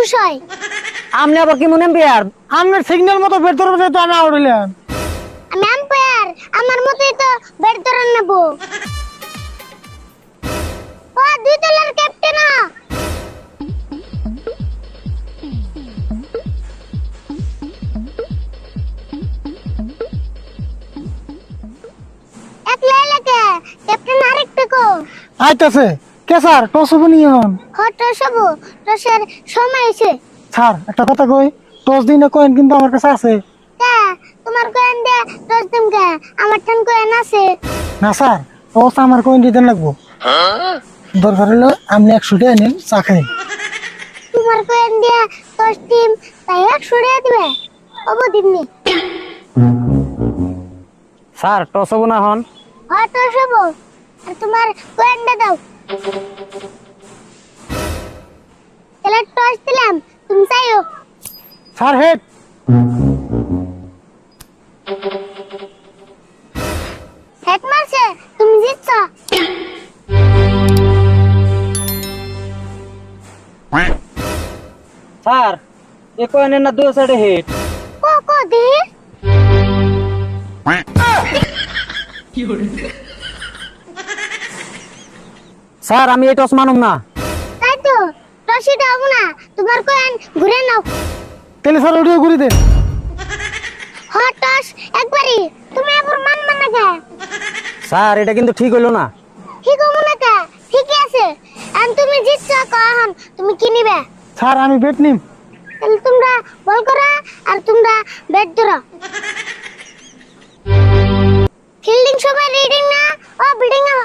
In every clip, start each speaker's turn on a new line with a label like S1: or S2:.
S1: দুশয়
S2: আপনি আবার কি মনে বিয়ার?
S3: আপনার সিগন্যাল মতো বের ধরবে তো আমি আউট হইলাম।
S1: আমি আম্পায়ার আমার মতোই তো ব্যাট ধরে নেব। ও দুই দলের ক্যাপ্টেন একলা এলাকা ক্যাপ্টেন আরেকটা কো
S3: আইতাছে। কে স্যার? টস হব নিয়ে হন
S1: হট সব রসের সময় এসে
S3: স্যার একটা কথা কই টস দিনে কয়েন কিন্তু আমার কাছে আছে।
S1: কা? তোমার কয়েন দে দশ দিন কা? আমার ঠান কয়েন আছে।
S3: না স্যার টস আমার কয়েন দিতে লাগবো। দরকার হলো আপনি একশো টাকা নিন চা খাই।
S1: তোমার কয়েন দিয়ে টিম তাই একশো টাকা দিবে? অব দিননি।
S2: স্যার টস হব না হন।
S1: হয়তো সব আর তোমার কয়েনটা দাও। তাহলে টস দিলাম তুমি চাইও?
S3: স্যার হেড
S1: হেড মারছে তুমি জিতছ।
S2: স্যার এ কয়েনের না দুই সাইডে হিট
S1: কো কো দি
S2: স্যার আমি এই টস মানুম না।
S1: তাই তো টসিটা হব না। তোমার কয়েন ঘুরে নাও।
S3: তাহলে স্যার ওটিও ঘুরি দেন।
S1: হট টস একবারই। তুমি আবার মান মান না
S2: স্যার এটা কিন্তু ঠিক হলো না।
S1: ঠিক হব না কে? ঠিকই আছে। আর তুমি জিতছ কখন তুমি কি নিবে?
S3: স্যার আমি বেট নিম।
S1: তাহলে তোমরা বল করো আর তোমরা ব্যাট ধরো। ফিল্ডিং সময় রিডিং না? ও বিল্ডিং না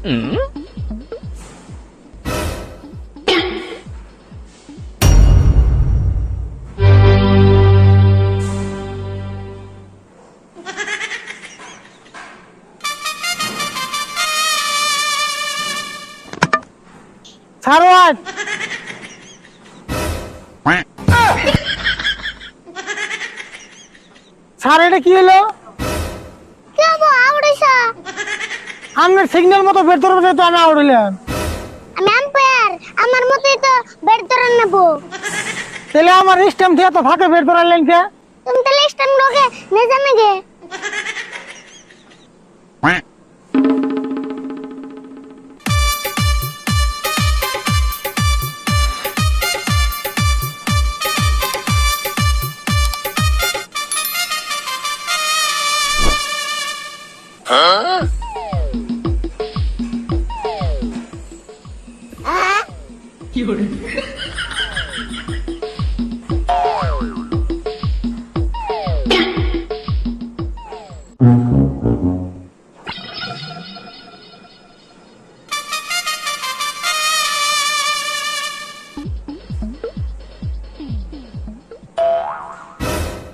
S3: স্যার ওয়াট স্যার এটা কি হলো
S1: কি
S3: আপনার সিগন্যাল মতো বের ধরবে তো আমি আউট হইলাম।
S1: আমি আম্পায়ার আমার মতোই তো ব্যাট ধরে নেব।
S3: তাহলে আমার স্টেম থেকে তো ফাঁকে বের ধরালেন কে?
S1: তুমি তাহলে স্টান লোকে নে জানে গে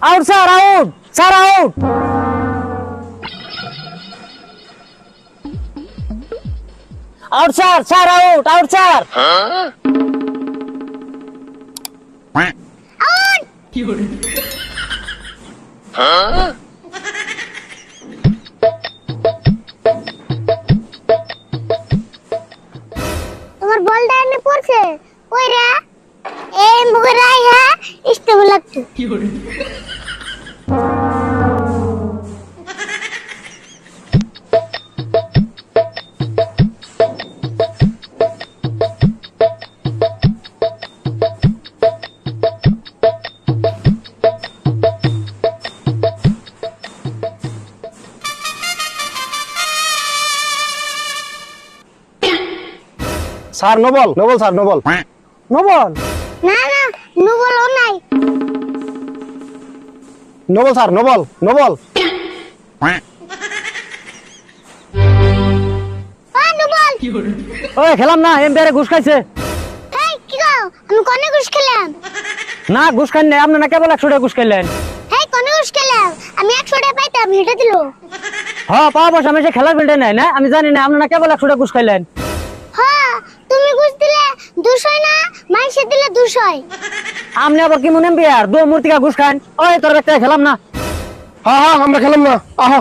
S2: out sir out sir out out sir sir out out sir
S1: তোমার বলটা এনে পড়ছে। কই রে? এই মুগরাই হ্যাঁ? কি লাগতো
S2: স্যার নোবল নোবল স্যার নোবল।
S3: নবল?
S1: না না নুবল নাই।
S2: No ball sir no ball no ball. ওই খেলাম না এম্পায়ারে ঘুষ খাইছে।
S1: এই কি গো আমি কোনে ঘুষ খেলাম?
S2: না ঘুষ খাই নাই আপনি না কেবল একশো টাকা ঘুষ খাইলেন?
S1: এই কোনে ঘুষ খেলাম? আমি একশো টাকা পাইতাম হেঁটে দিল।
S2: হ্যাঁ পাওয়া বসে আমি সে খেলার ফিল্ডে নাই না? আমি জানি না আপনি না কেবল একশো টাকা ঘুষ খাইলেন।
S1: ঘুষ হয় না? মাইসে দিলে দুশোই
S2: আমনে আবার কি মনে বিয়ার? দু মূর্তিকা ঘুষ খান ওই তোর ব্যক্তি খেলাম না।
S4: হ্যাঁ হ্যাঁ আমরা খেলাম না। আহ।